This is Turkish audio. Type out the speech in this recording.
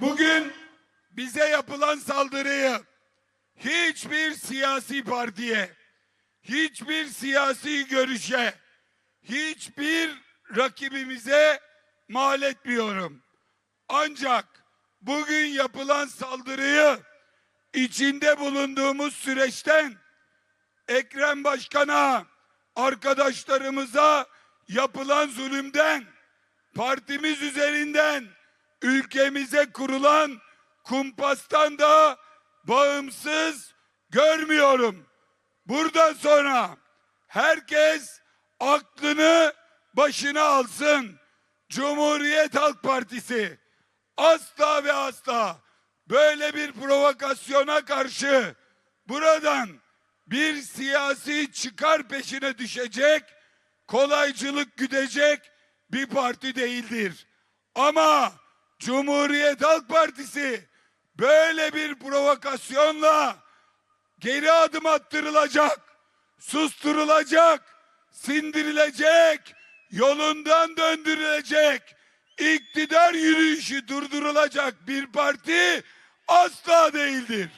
Bugün bize yapılan saldırıyı hiçbir siyasi partiye, hiçbir siyasi görüşe, hiçbir rakibimize mal etmiyorum. Ancak bugün yapılan saldırıyı içinde bulunduğumuz süreçten Ekrem Başkan'a, arkadaşlarımıza yapılan zulümden, partimiz üzerinden ülkemize kurulan kumpastan da bağımsız görmüyorum. Buradan sonra herkes aklını başına alsın. Cumhuriyet Halk Partisi asla ve asla böyle bir provokasyona karşı buradan bir siyasi çıkar peşine düşecek, kolaycılık güdecek bir parti değildir. Ama Cumhuriyet Halk Partisi böyle bir provokasyonla geri adım attırılacak, susturulacak, sindirilecek, yolundan döndürülecek, iktidar yürüyüşü durdurulacak bir parti asla değildir.